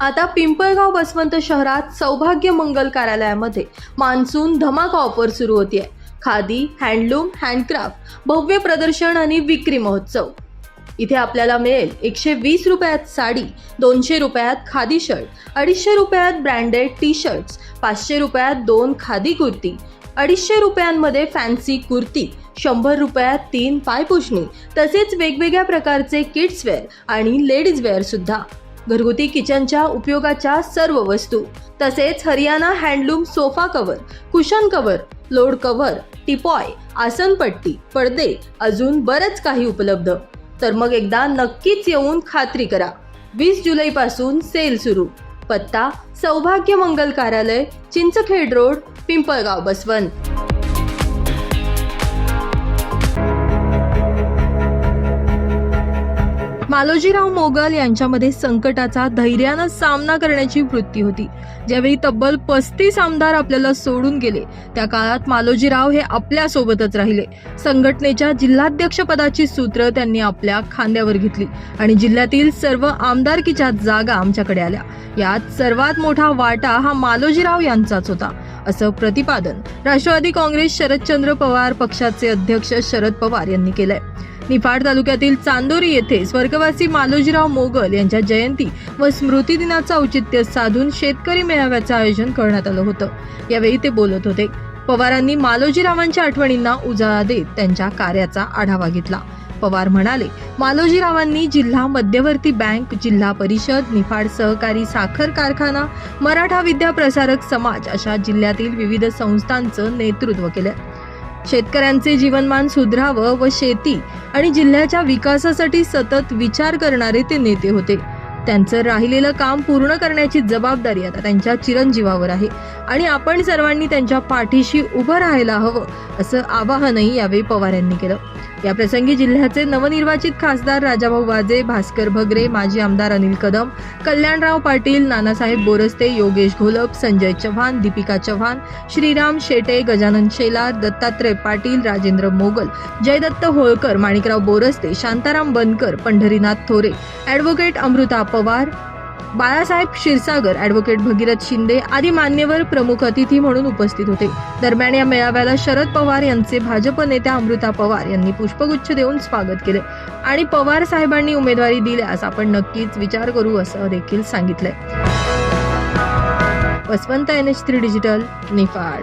आता पिंपळगाव बसवंत शहरात सौभाग्य मंगल कार्यालयामध्ये मान्सून धमाका ऑफर सुरू होतीये. खादी हँडलूम हँडक्राफ्ट भव्य प्रदर्शन आणि विक्री महोत्सव. इथे आपल्याला मिळेल एकशे वीस रुपयात साडी दोनशे रुपयात खादी शर्ट अडीचशे रुपयात ब्रँडेड टी शर्ट्स पाचशे रुपयात दोन खादी कुर्ती अडीचशे रुपयांमध्ये फॅन्सी कुर्ती शंभर रुपयात तीन पायपुषणी तसेच वेगवेगळ्या प्रकारचे किड्सवेअर आणि लेडीजवेअर सुद्धा. घरगुती किचनच्या उपयोगाच्या सर्व वस्तू तसेच Haryana handloom sofa cover cushion cover load cover teapoy आसनपट्टी पडदे अजून बरंच काही उपलब्ध. तर मग एकदा नक्कीच येऊन खात्री करा. वीस जुलैपासून सेल सुरू. पत्ता सौभाग्य मंगल कार्यालय चिंचखेड रोड पिंपळगाव बसवंत. मालोजीराव मोगल यांच्यामध्ये संकटाचा धैर्यानं सामना करण्याची वृत्ती होती. ज्यावेळी तब्बल पस्तीस आमदार आपल्याला सोडून गेले त्या काळात मालोजीराव हे आपल्या सोबतच राहिले. संघटनेच्या जिल्हाध्यक्षपदाची सूत्र त्यांनी आपल्या खांद्यावर घेतली आणि जिल्ह्यातील सर्व आमदारकीच्या जागा आमच्याकडे आल्या. यात सर्वात मोठा वाटा हा मालोजीराव यांचाच होता असं प्रतिपादन राष्ट्रवादी काँग्रेस शरदचंद्र पवार पक्षाचे अध्यक्ष शरद पवार यांनी केलंय. निफाड तालुक्यातील चांदोरी येथे स्वर्गवासी मालोजीराव मोगल यांच्या जयंती व स्मृती दिनाचं औचित्य साधून शेतकरी मेळाव्याचं आयोजन करण्यात आलं होतं. यावेळी ते बोलत होते. पवारांनी मालोजीरावांच्या आठवणींना उजाळा देत त्यांच्या कार्याचा आढावा घेतला. पवार म्हणाले मालोजीरावांनी जिल्हा मध्यवर्ती बँक जिल्हा परिषद निफाड सहकारी साखर कारखाना मराठा विद्या प्रसारक समाज अशा जिल्ह्यातील विविध संस्थांचं नेतृत्व केलं. शेतकऱ्यांचे जीवनमान सुधरावं व शेती आणि जिल्ह्याच्या विकासासाठी सतत विचार करणारे ते नेते होते. त्यांचं राहिलेलं काम पूर्ण करण्याची जबाबदारी आता त्यांच्या चिरंजीवावर आहे आणि आपण सर्वांनी त्यांच्या पाठीशी उभं राहायला हवं असं आवाहनही यावेळी पवार यांनी केलं. या प्रसंगी जिल्ह्याचे नवनिर्वाचित खासदार राजाभाऊ वाजे भास्कर भगरे माजी आमदार अनिल कदम कल्याणराव पाटील नानासाहेब बोरस्ते योगेश घोलप संजय चव्हाण दीपिका चव्हाण श्रीराम शेटे गजानन शेलार दत्तात्रय पाटील राजेंद्र मोगल जयदत्त होळकर माणिकराव बोरस्ते शांताराम बनकर पंढरीनाथ थोरे ॲडव्होकेट अमृता पवार बाळासाहेब क्षीरसागर ॲडव्होकेट भगीरथ शिंदे आदी मान्यवर प्रमुख अतिथी म्हणून उपस्थित होते. दरम्यान या मेळाव्याला शरद पवार यांचे भाजप नेत्या अमृता पवार यांनी पुष्पगुच्छ देऊन स्वागत केले. आणि पवार साहेबांनी उमेदवारी दिल्यास आपण नक्कीच विचार करू असं देखील सांगितलंय. Vaswant N H three digital Niphad.